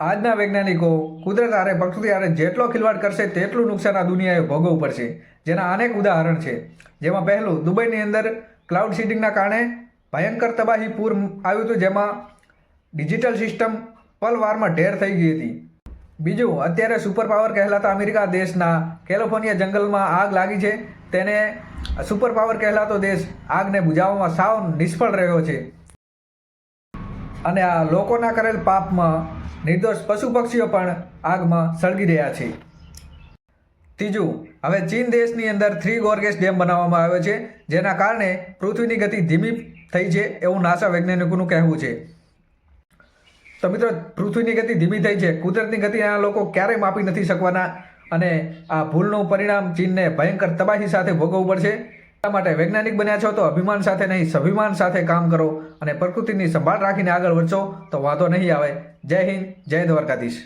આજના વૈજ્ઞાનિકો કુદરત આરે, પ્રકૃતિ આરે જેટલો ખિલવાડ કરશે તેટલું નુકસાન આ દુનિયાએ ભોગવવું પડશે. જેના અનેક ઉદાહરણ છે. જેમાં પહેલું, દુબઈની અંદર ક્લાઉડ સીડિંગના કારણે ભયંકર તબાહી પૂર આવ્યું હતું, જેમાં ડિજિટલ સિસ્ટમ પલવારમાં ઢેર થઈ ગઈ હતી. બીજું, અત્યારે સુપર પાવર કહેલાતા અમેરિકા દેશના કેલિફોર્નિયા જંગલમાં આગ લાગી છે. તેને સુપર પાવર કહેલાતો દેશ આગને બુઝાવવામાં સાવ નિષ્ફળ રહ્યો છે. અને આ લોકોના કરેલ પાપમાં નિર્દોષ પશુ પક્ષીઓ પણ આગમાં સળગી રહ્યા છે. ત્રીજું, હવે ચીન દેશની અંદર થ્રી ગોર્ગેસ ડેમ બનાવવામાં આવ્યો છે, જેના કારણે પૃથ્વીની ગતિ ધીમી થઈ છે એવું નાસા વૈજ્ઞાનિકોનું કહેવું છે. તો મિત્રો, પૃથ્વીની ગતિ ધીમી થઈ છે, કુદરતની ગતિ આ લોકો ક્યારેય માપી નથી શકવાના અને આ ભૂલનું પરિણામ ચીનને ભયંકર તબાહી સાથે ભોગવવું પડશે. એટલા માટે વૈજ્ઞાનિક બન્યા છો તો અભિમાન સાથે નહીં, સ્વાભિમાન સાથે કામ કરો. અને પ્રકૃતિની સંભાળ રાખીને આગળ વધશો તો વાંધો નહીં આવે. જય હિન્દ જય દ્વારકાધીશ.